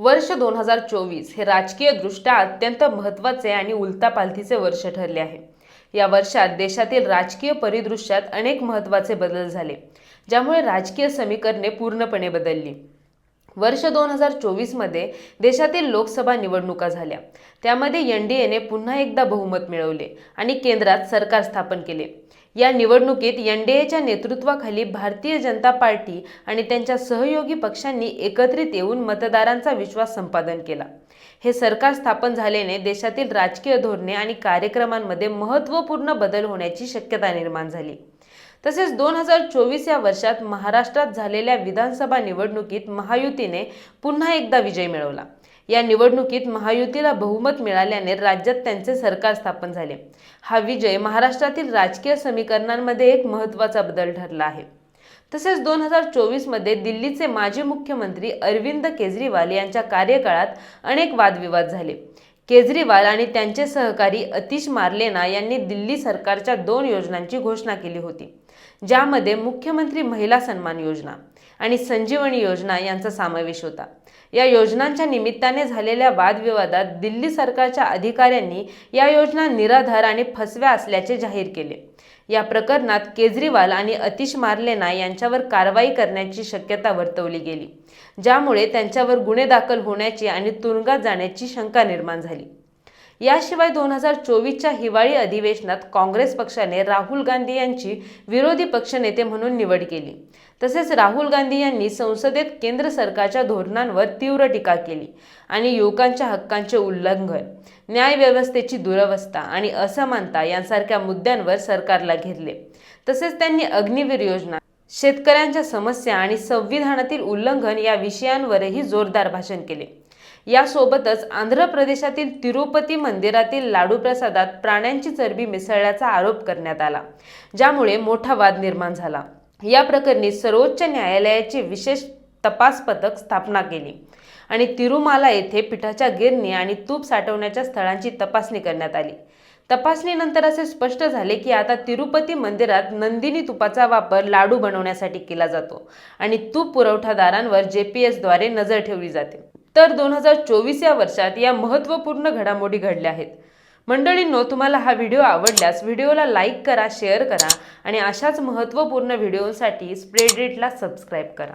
वर्ष दोन हजार चोवीस हे राजकीयदृष्ट्या अत्यंत महत्त्वाचे आणि उलतापालथीचे वर्ष ठरले आहे. या वर्षात देशातील राजकीय परिदृश्यात अनेक महत्त्वाचे बदल झाले ज्यामुळे राजकीय समीकरणे पूर्णपणे बदलली. वर्ष दोन हजार चोवीसमध्ये देशातील लोकसभा निवडणुका झाल्या. त्यामध्ये एन डी एने पुन्हा एकदा बहुमत मिळवले आणि केंद्रात सरकार स्थापन केले. या निवडणुकीत एन डी एच्या नेतृत्वाखाली भारतीय जनता पार्टी आणि त्यांच्या सहयोगी पक्षांनी एकत्रित येऊन मतदारांचा विश्वास संपादन केला. हे सरकार स्थापन झाल्याने देशातील राजकीय धोरणे आणि कार्यक्रमांमध्ये महत्त्वपूर्ण बदल होण्याची शक्यता निर्माण झाली. तसेच दोन हजार चोवीस या वर्षात महाराष्ट्रात झालेल्या विधानसभा निवडणुकीत महायुतीने पुन्हा एकदा विजय मिळवला. या निवडणुकीत महायुतीला बहुमत मिळाल्याने राज्यात त्यांचे सरकार स्थापन झाले. हा विजय महाराष्ट्रातील राजकीय समीकरणांमध्ये एक महत्त्वाचा बदल ठरला आहे. तसेच दोन हजार चोवीसमध्ये दिल्लीचे माजी मुख्यमंत्री अरविंद केजरीवाल यांच्या कार्यकाळात अनेक वादविवाद झाले. केजरीवाल आणि त्यांचे सहकारी अतिश मार्लेना यांनी दिल्ली सरकारच्या दोन योजनांची घोषणा केली होती ज्यामध्ये मुख्यमंत्री महिला सन्मान योजना आणि संजीवनी योजना यांचा समावेश होता. या योजनांच्या निमित्ताने झालेल्या वादविवादात दिल्ली सरकारच्या अधिकाऱ्यांनी या योजना निराधार आणि फसव्या असल्याचे जाहीर केले. या प्रकरणात केजरीवाल आणि अतिश मार्लेना यांच्यावर कारवाई करण्याची शक्यता वर्तवली गेली ज्यामुळे त्यांच्यावर गुन्हे दाखल होण्याची आणि तुरुंगात जाण्याची शंका निर्माण झाली. याशिवाय दोन हजार चोवीसच्या हिवाळी अधिवेशनात काँग्रेस पक्षाने राहुल गांधी यांची विरोधी पक्षनेते म्हणून निवड केली. तसेच राहुल गांधी यांनी संसदेत केंद्र सरकारच्या धोरणांवर तीव्र टीका केली आणि युवकांच्या हक्कांचे उल्लंघन न्यायव्यवस्थेची दुरवस्था आणि असमानता यांसारख्या मुद्द्यांवर सरकारला घेरले. तसेच त्यांनी अग्निवीर योजना शेतकऱ्यांच्या समस्या आणि संविधानातील उल्लंघन या विषयांवरही जोरदार भाषण केले. यासोबतच आंध्र प्रदेशातील तिरुपती मंदिरातील लाडू प्रसादात प्राण्यांची चरबी मिसळल्याचा आरोप करण्यात आला ज्यामुळे मोठा वाद निर्माण झाला. या प्रकरणी सर्वोच्च न्यायालयाची विशेष तपास पथक स्थापना केली आणि तिरुमाला येथे पिठाच्या गिरणी आणि तूप साठवण्याच्या स्थळांची तपासणी करण्यात आली. तपासणीनंतर असे स्पष्ट झाले की आता तिरुपती मंदिरात नंदिनी तुपाचा वापर लाडू बनवण्यासाठी केला जातो आणि तूप पुरवठादारांवर जे पी एसद्वारे नजर ठेवली जाते. तर दोन हजार चोवीस या वर्षात या महत्त्वपूर्ण घडामोडी घडल्या आहेत. मंडळींनो तुम्हाला हा व्हिडिओ आवडल्यास व्हिडिओला लाईक करा शेअर करा आणि अशाच महत्त्वपूर्ण व्हिडिओसाठी स्प्रेडरेटला सबस्क्राईब करा.